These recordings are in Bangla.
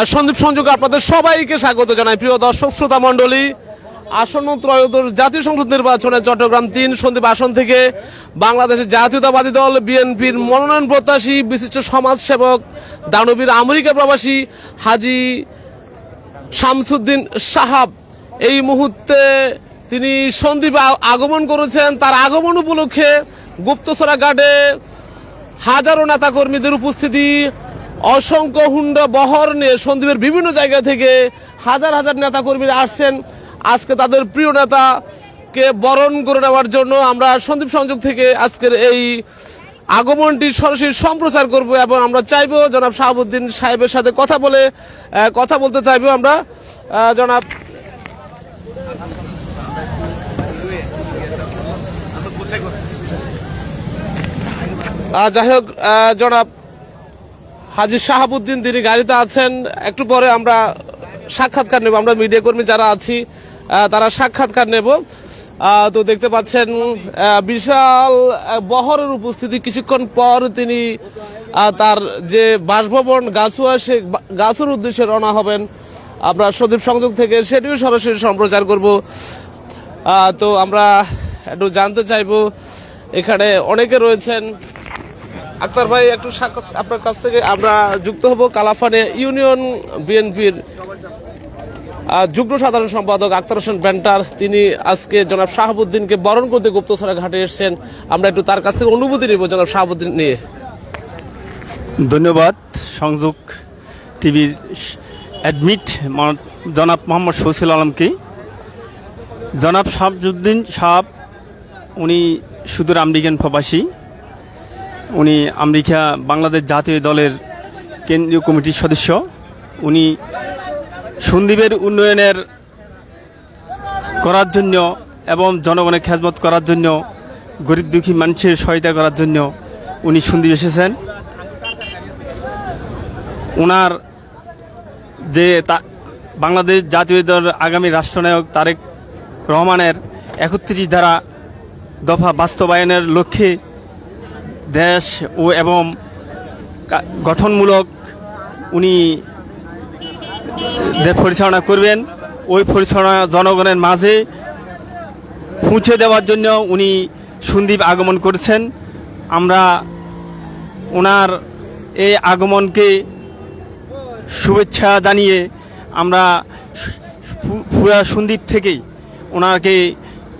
সন্দীপ সংযোগ আপনাদের সবাইকে স্বাগত জানাই। প্রিয় দর্শক, শ্রোতা মণ্ডলী, আসন্ন ত্রয়োদশ জাতীয় সংসদ নির্বাচনে চট্টগ্রাম তিন, সন্দীপ আসন থেকে বাংলাদেশের জাতীয়তাবাদী দল বিএনপির মনোনয়ন প্রত্যাশী বিশিষ্ট সমাজসেবক দানবীর আমেরিকা প্রবাসী হাজি শামসুদ্দিন সাহাব। এই মুহূর্তে তিনি সন্দীপে আগমন করেছেন। তার আগমন উপলক্ষে গুপ্তসরা ঘাটে হাজারো নেতা কর্মীদের উপস্থিতি অসংখ্য হুন্ড বহর নিয়ে সন্দীপের বিভিন্ন জায়গা থেকে হাজার হাজার নেতা কর্মীরা আসছেন। আজকে তাদের প্রিয় নেতাকে বরণ করে নেওয়ার জন্য আমরা সন্দীপ সংযোগ থেকে আজকের এই আগমনটি সরাসরি সম্প্রচার করব এবং আমরা চাইব জনাব শাহাবুদ্দিন সাহেবের সাথে কথা বলে কথা বলতে চাইব আমরা। জনাব যাই হোক জনাব হাজি শাহাবুদ্দিন, তিনি গাড়িতে আছেন। একটু পরে আমরা সাক্ষাৎকার নেব। আমরা মিডিয়া কর্মী যারা আছি তারা সাক্ষাৎকার নেব। তো দেখতে পাচ্ছেন বিশাল বহরের উপস্থিতি। কিছুক্ষণ পর তিনি তার যে বাসভবন গাছুয়া, সে গাছুর উদ্দেশ্যে রওনা হবেন। আমরা সদীপ সংযোগ থেকে সেটিও সরাসরি সম্প্রচার করব। তো আমরা একটু জানতে চাইব, এখানে অনেকে রয়েছেন। আক্তার ভাই, একটু আপনার কাছ থেকে আমরা যুক্ত হব কালাফানে ইউনিয়ন বিএনপির যুগ্ম সাধারণ সম্পাদক আক্তার হোসেন ব্যান্টার। তিনি আজকে জনাব শাহাবুদ্দিনকে বরণ করতে গুপ্তছড়া ঘাটে এসেছেন। আমরা একটু তার কাছ থেকে অনুভূতি নিব জনাব শাহাবুদ্দিন নিয়ে। ধন্যবাদ, সংযোগ টিভির অ্যাডমিট জনাব মোহাম্মদ শৌসিল আলমকে। জনাব শাহাবুদ্দিন সাহাব, উনি সুদূর আমেরিকান প্রবাসী। উনি আমেরিকা বাংলাদেশ জাতীয় দলের কেন্দ্রীয় কমিটির সদস্য। উনি সন্দীপের উন্নয়নের করার জন্য এবং জনগণের খেজমত করার জন্য, গরিব দুঃখী মানুষের সহায়তা করার জন্য উনি সন্দীপ এসেছেন। ওনার যে বাংলাদেশ জাতীয় দল আগামী রাষ্ট্রনায়ক তারেক রহমানের একত্রিশ ধারা দফা বাস্তবায়নের লক্ষ্যে দেশ ও এবং গঠনমূলক উনি পরিচালনা করবেন। ওই পরিচালনা জনগণের মাঝে পৌঁছে দেওয়ার জন্য উনি সন্দীপ আগমন করেছেন। আমরা ওনার এই আগমনকে শুভেচ্ছা জানিয়ে আমরা পুরা সন্দীপ থেকেই ওনাকে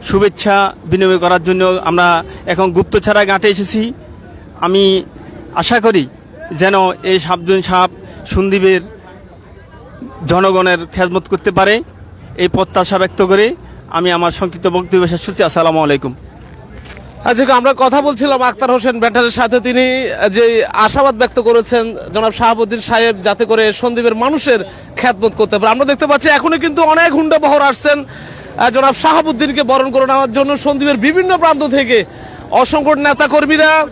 শুভেচ্ছা বিনিময় করার জন্য আমরা এখন গুপ্তছাড়া ঘাটে এসেছি। আমি আশা করি যেন এই সাবধান সাপ সন্দীপের জনগণের খেজমত করতে পারে। এই প্রত্যাশা ব্যক্ত করে আমি আমার সংক্ষিপ্ত বক্তব্য শেষ করছি। আসসালামু আলাইকুম। আজকে আমরা কথা বলছিলাম আক্তার হোসেন ব্যাটারের সাথে তিনি যে আশাবাদ ব্যক্ত করেছেন জনাব শাহাবুদ্দিন সাহেব যাতে করে সন্দীপের মানুষের খ্যাতমত করতে পারে। আমরা দেখতে পাচ্ছি এখনই কিন্তু অনেক হুন্ডা বহর আসছেন জনাব শাহাবুদ্দিনকে বরণ করে নেওয়ার জন্য সন্দীপের বিভিন্ন প্রান্ত থেকে অসংখ্য নেতা কর্মীরা আহ,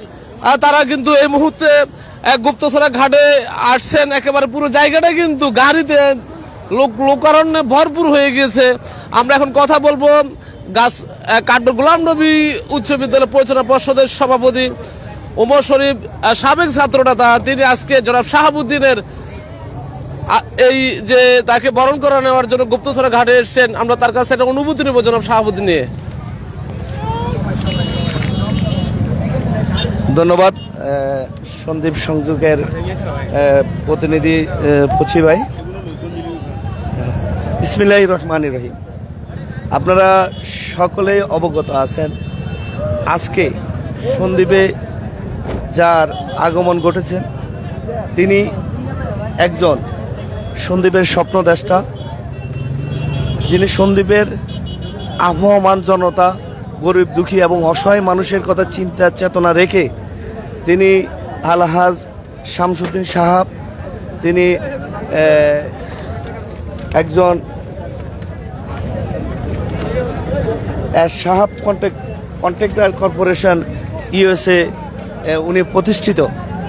তারা কিন্তু এই মুহূর্তে এক গুপ্তসরা ঘাটে আসছেন। একেবারে পুরো জায়গাটা কিন্তু গাড়িতে লোক, লোকারণ্যে ভরপুর হয়ে গিয়েছে। আমরা এখন কথা বলব গাছ কাঠ গোলাম নবী উচ্চ বিদ্যালয় পরিচালনা পর্ষদের সভাপতি ওমর শরীফ সাবেক ছাত্রনেতা। তিনি আজকে জনাব শাহাবুদ্দিনের এই যে তাকে বরণ করে নেওয়ার জন্য গুপ্তচরা ঘাটে এসেছেন। আমরা তার কাছ থেকে অনুভূতি নেব জনাব শাহাবুদ্দিন নিয়ে। ধন্যবাদ সন্দীপ সংযোগের প্রতিনিধি পচি ভাই। ইসমিল্লাহ রহমান রহিম। আপনারা সকলেই অবগত আছেন, আজকে সন্দীপে যার আগমন ঘটেছেন তিনি একজন সন্দীপের স্বপ্নদ্রষ্টা, যিনি সন্দীপের আবহমান জনতা গরিব, দুঃখী এবং অসহায় মানুষের কথা চিন্তা, চেতনা রেখে তিনি আলহাজ শামসুদ্দিন সাহাব, তিনি একজন Sahab contract contractor corporation USA উনি প্রতিষ্ঠিত।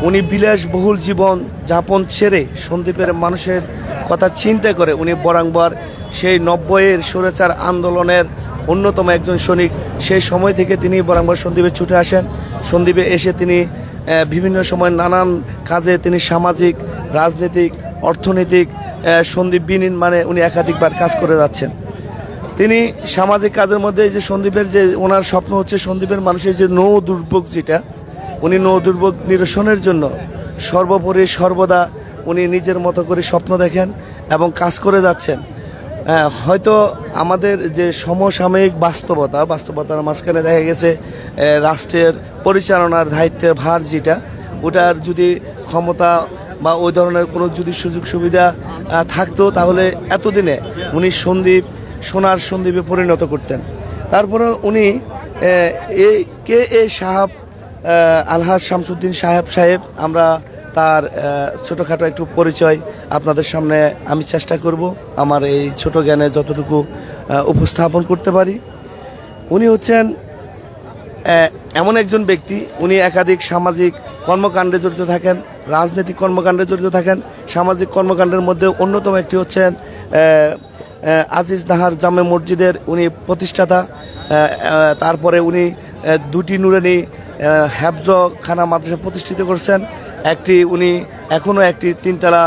উনি বিলাসবহুল জীবন যাপন ছেড়ে সন্দীপের মানুষের কথা চিন্তা করে উনি বরাংবার সেই নব্বইয়ের সুরেচার আন্দোলনের অন্যতম একজন সৈনিক। সেই সময় থেকে তিনি বরাংবার সন্দীপে ছুটে আসেন। সন্দীপে এসে তিনি বিভিন্ন সময় নানান কাজে তিনি সামাজিক, রাজনৈতিক, অর্থনৈতিক সন্দীপ বিনির্মাণে উনি একাধিকবার কাজ করে যাচ্ছেন। তিনি সামাজিক কাজের মধ্যে যে সন্দীপের যে ওনার স্বপ্ন হচ্ছে সন্দীপের মানুষের যে নৌ দুর্ভোগ যেটা, উনি নৌ দুর্ভোগ নিরসনের জন্য সর্বোপরি সর্বদা উনি নিজের মতো করে স্বপ্ন দেখেন এবং কাজ করে যাচ্ছেন। হয়তো আমাদের যে সমসাময়িক বাস্তবতা, বাস্তবতার মাঝখানে দেখা গেছে রাষ্ট্রের পরিচালনার দায়িত্বের ভার যেটা, ওটার যদি ক্ষমতা বা ওই ধরনের কোনো যদি সুযোগ সুবিধা থাকতো, তাহলে এতদিনে উনি সন্দীপ, সোনার সন্দীপে পরিণত করতেন। তারপরে উনি এ, কে এ সাহাব আলহাজ শামসুদ্দিন সাহেব সাহেব, আমরা তার ছোটোখাটো একটু পরিচয় আপনাদের সামনে আমি চেষ্টা করব আমার এই ছোট জ্ঞানে যতটুকু উপস্থাপন করতে পারি। উনি হচ্ছেন এমন একজন ব্যক্তি, উনি একাধিক সামাজিক কর্মকাণ্ডে জড়িত থাকেন, রাজনৈতিক কর্মকাণ্ডে জড়িত থাকেন, সামাজিক কর্মকাণ্ডের মধ্যে অন্যতম একটি হচ্ছেন আজিজ নাহার জামে মসজিদের উনি প্রতিষ্ঠাতা তারপরে উনি দুটি নুরানি হ্যাবজ খানা মাদ্রাসা প্রতিষ্ঠিত করছেন একটি, উনি এখনও একটি তিনতলা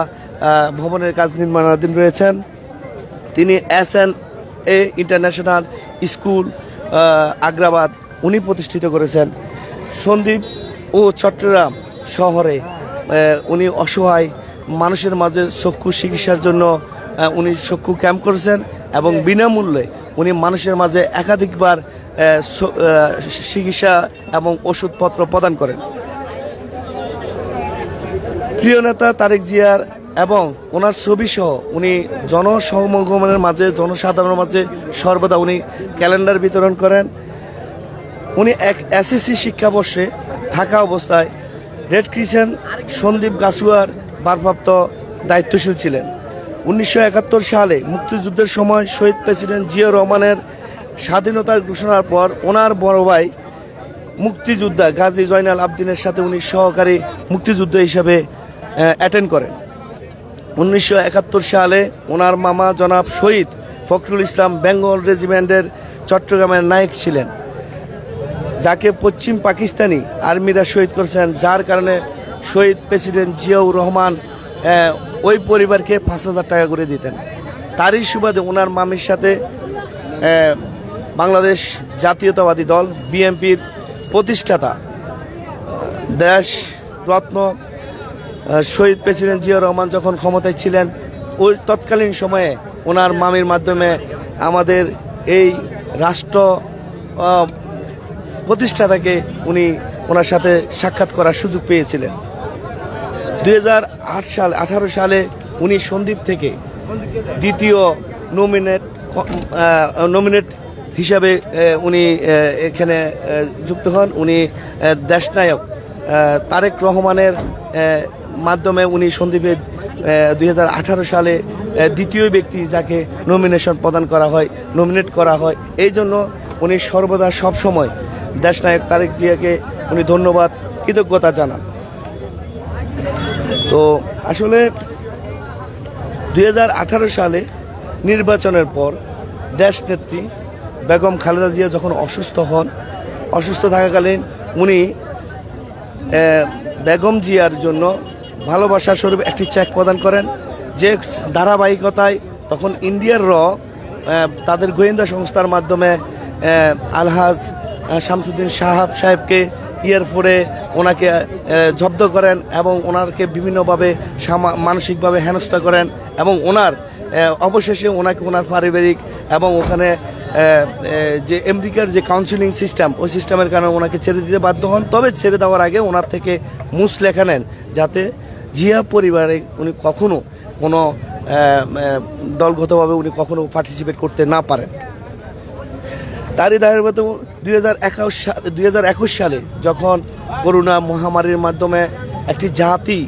ভবনের কাজ নির্মাণাধীন রয়েছেন। তিনি S N A international school Agrabad, উনি প্রতিষ্ঠিত করেছেন। সন্দীপ ও চট্টগ্রাম শহরে উনি অসহায় মানুষের মাঝে চক্ষু চিকিৎসার জন্য উনি চক্ষু ক্যাম্প করেছেন এবং বিনামূল্যে উনি মানুষের মাঝে একাধিকবার চিকিৎসা এবং ওষুধপত্র প্রদান করেন। প্রিয় নেতা তারেক জিয়ার এবং ওনার ছবি সহ উনি জনসমাগমের মাঝে, জনসাধারণের মাঝে সর্বদা উনি ক্যালেন্ডার বিতরণ করেন। উনি এক এসএসসি শিক্ষাবর্ষে থাকা অবস্থায় রেড ক্রিসেন্ট সন্দীপ গাছুয়ার ভারপ্রাপ্ত দায়িত্বশীল ছিলেন। উনিশশো একাত্তর সালে মুক্তিযুদ্ধের সময় শহীদ প্রেসিডেন্ট জিয়া রহমানের স্বাধীনতার ঘোষণার পর ওনার বড় ভাই মুক্তিযোদ্ধা গাজী জয়নাল আবদিনের সাথে উনি সহকারী মুক্তিযুদ্ধ হিসাবে অ্যাটেন্ড করেন। উনিশশো একাত্তর সালে ওনার মামা জনাব শহীদ ফখরুল ইসলাম বেঙ্গল রেজিমেন্টের চট্টগ্রামের নায়ক ছিলেন। যাকে পশ্চিম পাকিস্তানি আর্মিরা শহীদ করেছেন, যার কারণে শহীদ প্রেসিডেন্ট জিয়াউর রহমান ওই পরিবারকে পাঁচ হাজার টাকা করে দিতেন। তারই সুবাদে ওনার মামির সাথে বাংলাদেশ জাতীয়তাবাদী দল, বিএনপির প্রতিষ্ঠাতা দেশ রত্ন শহীদ প্রেসিডেন্ট জিয়া রহমান যখন ক্ষমতায় ছিলেন, ওই তৎকালীন সময়ে ওনার মামির মাধ্যমে আমাদের এই রাষ্ট্র প্রতিষ্ঠাতাকে উনি ওনার সাথে সাক্ষাৎ করার সুযোগ পেয়েছিলেন। দু হাজার আট সাল, আঠারো সালে উনি সন্দীপ থেকে দ্বিতীয় নমিনেট নমিনেট হিসাবে উনি এখানে যুক্ত হন। উনি দেশনায়ক। তারেক রহমানের মাধ্যমে উনি সন্দীপে দুই হাজার আঠারো সালে দ্বিতীয় ব্যক্তি যাকে নমিনেশন প্রদান করা হয় নমিনেট করা হয়। এই জন্য উনি সর্বদা সবসময় দেশনায়ক তারেক জিয়াকে উনি ধন্যবাদ, কৃতজ্ঞতা জানান। তো আসলে দুই হাজার আঠারো সালে নির্বাচনের পর দেশনেত্রী বেগম খালেদা জিয়া যখন অসুস্থ হন, অসুস্থ থাকাকালীন উনি বেগম জিয়ার জন্য ভালোবাসা স্বরূপ একটি চেক প্রদান করেন। যে ধারাবাহিকতায় তখন ইন্ডিয়ার র তাদের গোয়েন্দা সংস্থার মাধ্যমে আলহাজ শামসুদ্দিন সাহাব সাহেবকে এয়ারপোর্টে ওনাকে জব্দ করেন এবং ওনাকে বিভিন্নভাবে মানসিকভাবে হেনস্থা করেন এবং ওনার অবশেষে ওনাকে ওনার পারিবারিক এবং ওখানে যে আমেরিকার যে কাউন্সিলিং সিস্টেম ওই সিস্টেমের কারণে ওনাকে ছেড়ে দিতে বাধ্য হন। তবে ছেড়ে দেওয়ার আগে ওনার থেকে মুস লেখা নেন যাতে জিয়া পরিবারে উনি কখনো কোনো দলগতভাবে উনি কখনো পার্টিসিপেট করতে না পারেন। তারই দায়ের দুই হাজার দুই হাজার একুশ সালে যখন করোনা মহামারীর মাধ্যমে একটি জাতি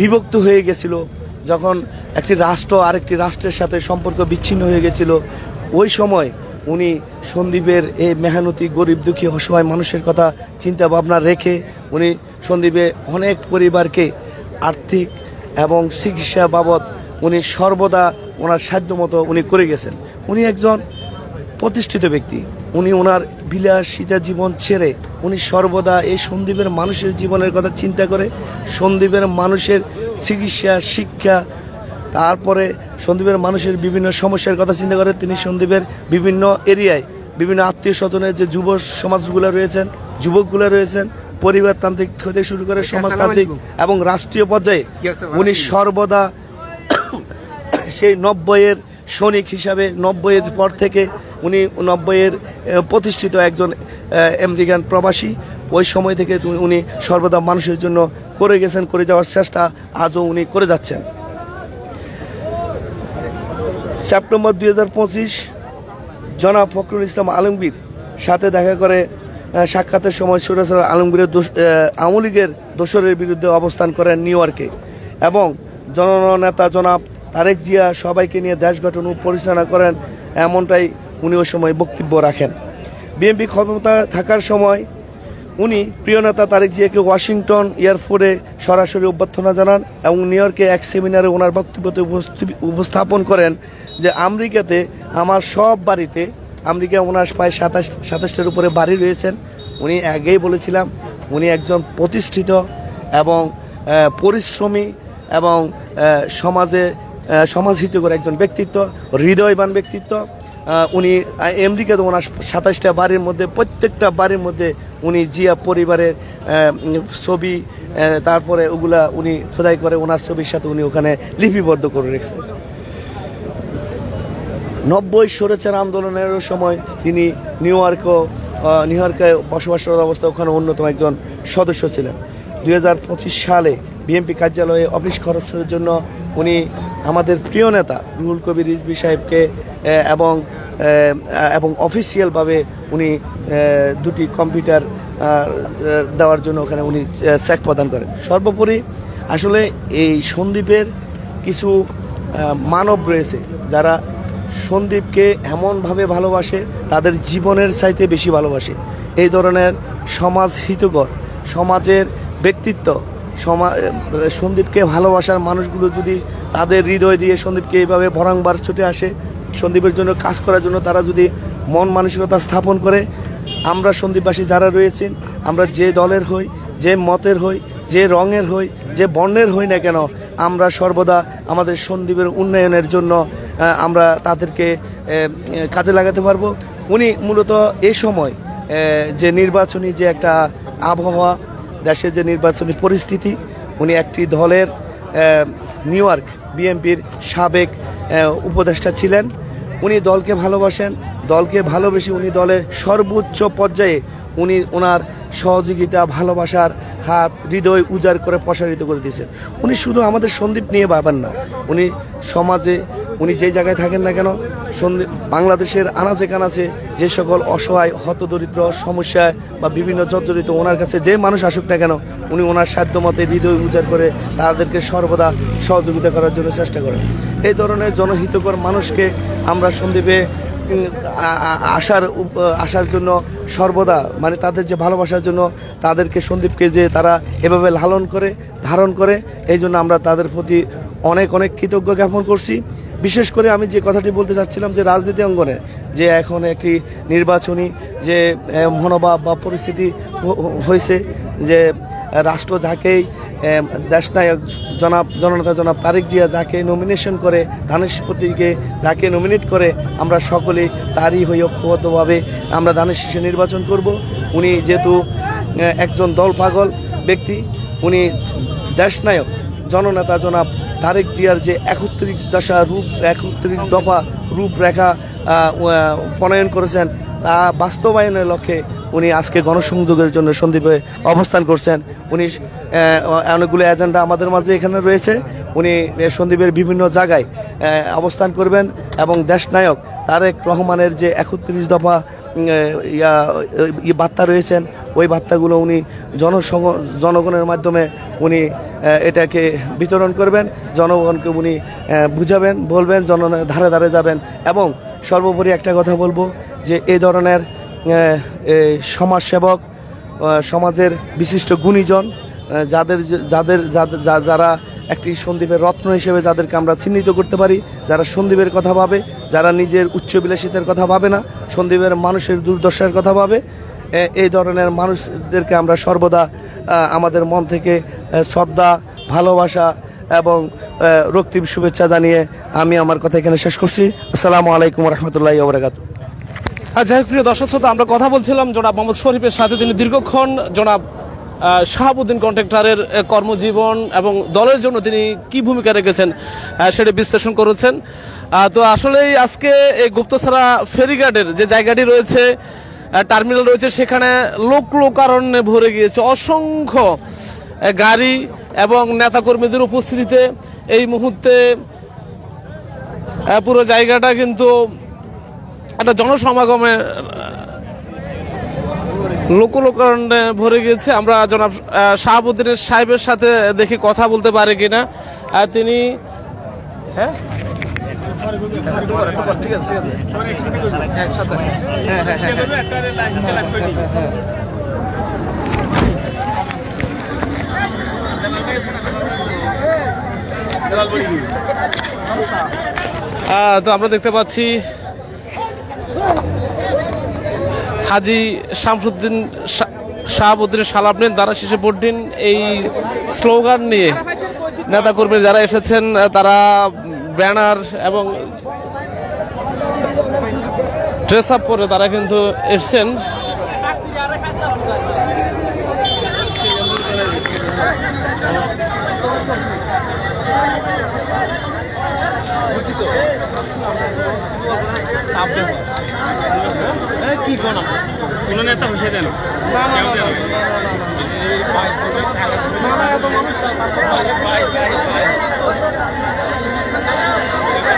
বিভক্ত হয়ে গেছিল, যখন একটি রাষ্ট্র আরেকটি রাষ্ট্রের সাথে সম্পর্ক বিচ্ছিন্ন হয়ে গেছিল, ওই সময় উনি সন্দীপের এই মেহনতি, গরিব দুঃখী, অসহায় মানুষের কথা চিন্তা ভাবনা রেখে উনি সন্দীপে অনেক পরিবারকে আর্থিক এবং চিকিৎসা বাবদ উনি সর্বদা ওনার সাধ্য মতো উনি করে গেছেন। উনি একজন প্রতিষ্ঠিত ব্যক্তি। উনি ওনার বিলাসিতা জীবন ছেড়ে উনি সর্বদা এই সন্দীপের মানুষের জীবনের কথা চিন্তা করে সন্দীপের মানুষের চিকিৎসা, শিক্ষা তারপরে সন্দীপের মানুষের বিভিন্ন সমস্যার কথা চিন্তা করে তিনি সন্দীপের বিভিন্ন এরিয়ায় বিভিন্ন আত্মীয় স্বজনের যে যুব সমাজগুলো রয়েছেন যুবকগুলো রয়েছেন পরিবারতান্ত্রিক থেকে শুরু করে সমাজতান্ত্রিক এবং রাষ্ট্রীয় পর্যায়ে উনি সর্বদা সেই নব্বইয়ের সৈনিক হিসাবে নব্বইয়ের পর থেকে উনি নব্বইয়ের প্রতিষ্ঠিত একজন আমেরিকান প্রবাসী। ওই সময় থেকে উনি সর্বদা মানুষের জন্য করে গেছেন করে যাওয়ার চেষ্টা আজও উনি করে যাচ্ছেন। সেপ্টেম্বর দুই হাজার পঁচিশ জনাব ফখরুল ইসলাম আলমগীর সাথে দেখা করে সাক্ষাতের সময় সুরেশ্বর আলমগীরের আওয়ামী লীগের দোসরের বিরুদ্ধে অবস্থান করেন নিউ ইয়র্কে। এবং জননেতা জনাব তারেক জিয়া সবাইকে নিয়ে দেশ গঠন পরিচালনা করেন এমনটাই উনি ওই সময় বক্তব্য রাখেন। বিএনপি ক্ষমতা থাকার সময় উনি প্রিয় নেতা তারেক জিয়াকে ওয়াশিংটন এয়ারপোর্টে সরাসরি অভ্যর্থনা জানান এবং নিউ ইয়র্কে এক সেমিনারে ওনার বক্তব্যতে উপস্থি- উপস্থাপন করেন। যে আমেরিকাতে আমার সব বাড়িতে, আমেরিকা ওনার প্রায় সাতাশ, সাতাশটার উপরে বাড়ি রয়েছেন। উনি আগেই বলেছিলাম, উনি একজন প্রতিষ্ঠিত এবং পরিশ্রমী এবং সমাজে সমাজহিতকর একজন ব্যক্তিত্ব, হৃদয়বান ব্যক্তিত্ব। উনি আমেরিকাতে ওনার সাতাশটা বাড়ির মধ্যে, প্রত্যেকটা বাড়ির মধ্যে উনি জিয়া পরিবারের ছবি তারপরে ওগুলা উনি খোদাই করে ওনার ছবির সাথে উনি ওখানে লিপিবদ্ধ করে রেখেছেন। নব্বই সরেচার আন্দোলনের সময় তিনি নিউ ইয়র্কও আহ, নিউ ইয়র্কে বসবাসরত অবস্থা ওখানে অন্যতম একজন সদস্য ছিলেন। দু হাজার পঁচিশ সালে বিএনপি কার্যালয়ে অফিস খরচের জন্য উনি আমাদের প্রিয় নেতা রুহুল কবির রিজবি সাহেবকে এবং এবং অফিসিয়ালভাবে উনি দুটি কম্পিউটার দেওয়ার জন্য ওখানে উনি চেক প্রদান করেন। সর্বোপরি আসলে এই সন্দীপের কিছু মানব রয়েছে যারা সন্দীপকে এমনভাবে ভালোবাসে, তাদের জীবনের চাইতে বেশি ভালোবাসে। এই ধরনের সমাজ হিতকর, সমাজের ব্যক্তিত্ব, সমা, সন্দীপকে ভালোবাসার মানুষগুলো যদি তাদের হৃদয় দিয়ে সন্দীপকে এইভাবে ভরাংবার ছুটে আসে, সন্দীপের জন্য কাজ করার জন্য তারা যদি মন মানসিকতা স্থাপন করে, আমরা সন্দীপবাসী যারা রয়েছেন আমরা যে দলের হই, যে মতের হই, যে রঙের হই, যে বর্ণের হই না কেন, আমরা সর্বদা আমাদের সন্দীপের উন্নয়নের জন্য আমরা তাদেরকে কাজে লাগাতে পারব। উনি মূলত এই সময় যে নির্বাচনী যে একটা আবহাওয়া দেশের যে নির্বাচনী পরিস্থিতি, উনি একটি দলের নিউ ইয়র্ক বিএনপির সাবেক উপদেষ্টা ছিলেন। উনি দলকে ভালোবাসেন, দলকে ভালোবেসে উনি দলের সর্বোচ্চ পর্যায়ে উনি ওনার সহযোগিতা, ভালোবাসার হাত, হৃদয় উজাড় করে প্রসারিত করে দিয়েছেন। উনি শুধু আমাদের সন্দীপ নিয়ে ভাবেন না, উনি সমাজে উনি যে জায়গায় থাকেন না কেন বাংলাদেশের আনাচে কানাচে যে সকল অসহায়, হতদরিদ্র, সমস্যায় বা বিভিন্ন জর্জরিত ওনার কাছে যে মানুষ আসুক না কেন, উনি ওনার সাধ্য মতে হৃদয় উজাড় করে তাদেরকে সর্বদা সহযোগিতা করার জন্য চেষ্টা করেন। এই ধরনের জনহিতকর মানুষকে আমরা সন্দীপে আসার আসার জন্য সর্বদা মানে তাদের যে ভালোবাসার জন্য তাদেরকে সন্দীপকে যে তারা এভাবে লালন করে, ধারণ করে, এই জন্য আমরা তাদের প্রতি অনেক অনেক কৃতজ্ঞ জ্ঞাপন করছি। বিশেষ করে আমি যে কথাটি বলতে চাচ্ছিলাম যে রাজনীতি অঙ্গনে, যে এখন একটি নির্বাচনী যে মনোভাব বা পরিস্থিতি হয়েছে, যে রাষ্ট্র যাকেই দেশনায়ক জনাব, জননেতা জনাব তারেক জিয়া যাকে নমিনেশন করে ধানের প্রতীকে যাকে নমিনেট করে, আমরা সকলে তারই হয়ে ঐক্যবদ্ধভাবে আমরা ধানের শীর্ষে নির্বাচন করব। উনি যেহেতু একজন দল পাগল ব্যক্তি, উনি দেশনায়ক, জননেতা জনাব তারেক জিয়ার যে একত্রিশ দশা রূপ, একত্রিশ দফা রূপরেখা প্রণয়ন করেছেন, তা বাস্তবায়নের লক্ষ্যে উনি আজকে গণসংযোগের জন্য সন্দীপে অবস্থান করছেন। উনি অনেকগুলো এজেন্ডা আমাদের মাঝে এখানে রয়েছে। উনি সন্দীপের বিভিন্ন জায়গায় অবস্থান করবেন এবং দেশনায়ক তারেক রহমানের যে একত্রিশ দফা ইয়া বার্তা রয়েছেন, ওই বার্তাগুলো উনি জনসং জনগণের মাধ্যমে উনি এটাকে বিতরণ করবেন, জনগণকে উনি বুঝাবেন, বলবেন জন ধারে ধারে যাবেন এবং সর্বোপরি একটা কথা বলব যে এই ধরনের সমাজসেবক সমাজের বিশিষ্ট গুণীজন যাদের যাদের যাদের- যারা একটি সন্দীপের রত্ন হিসেবে যাদেরকে আমরা চিহ্নিত করতে পারি, যারা সন্দীপের কথা ভাবে, যারা নিজের উচ্চবিলাসিতার কথা ভাবে না সন্দীপের মানুষের দুর্দশার কথা ভাবে। এই ধরনের মানুষদেরকে আমরা সর্বদা আমাদের মন থেকে শ্রদ্ধা, ভালোবাসা এবং রক্তিম শুভেচ্ছা জানিয়ে আমি আমার কথা এখানে শেষ করছি। আসসালামু আলাইকুম রহমতুল্লাহ ওবরাকাত যাই প্রিয় দর্শক শ্রোতা, আমরা কথা বলছিলাম জনাব মোহাম্মদ শরীফের সাথে। তিনি দীর্ঘক্ষণ জনাব শাহাবুদ্দিন কন্ট্রাক্টরের কর্মজীবন এবং দলের জন্য তিনি কি ভূমিকা রেখেছেন সেটা বিশ্লেষণ করেছেন। তো আসলেই আজকে এই গুপ্তছড়া ফেরিঘাটের যে জায়গাটি রয়েছে টার্মিনাল রয়েছে, সেখানে লোক লোকারণ্যে ভরে গিয়েছে অসংখ্য গাড়ি এবং নেতাকর্মীদের উপস্থিতিতে এই মুহূর্তে পুরো জায়গাটা কিন্তু একটা জনসমাগমে লোকলোকারণে ভরে গিয়েছে। আমরা জনাব শাহাবুদ্দিনের সাহেবের সাথে দেখি কথা বলতে পারে কিনা। তিনি হ্যাঁ? হ্যাঁ তো আমরা দেখতে পাচ্ছি হাজি শামসুদ্দিন শাহাবুদ্দিন সালাবনিন দ্বারা শেষে পড়দিন এই স্লোগান নিয়ে নেতাকর্মী যারা এসেছেন তারা ব্যানার এবং ড্রেস আপ করে তারা কিন্তু এসছেন। কি কোনা?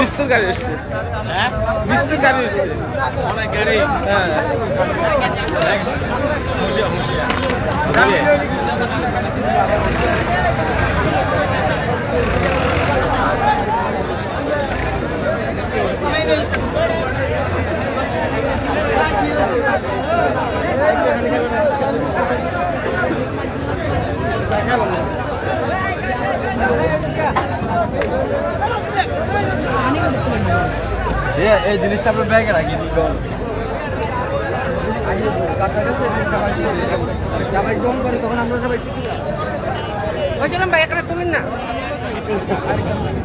মিস্ত্রির গাড়ি এসছে। মিস্ত্রির গাড়ি এসছে। অনেক গাড়ি হ্যাঁ। এই জিনিসটা আপনার ব্যাগে রাখি সবাই জম করে তখন আমরা সবাই বলছিলাম ভাই এখানে তুমিন না।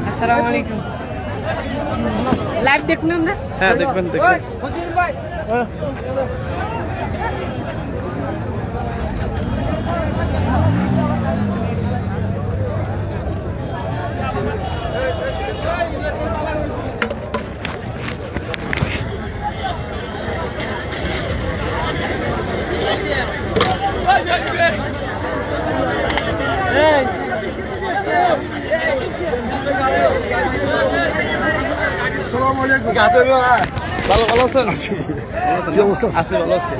আসসালামু আলাইকুম। লাইভ দেখুন আমরা। হ্যাঁ দেখবেন দেখুন হোসেন ভাই। ভালো ভালো আছেন? আছি ভালো আছি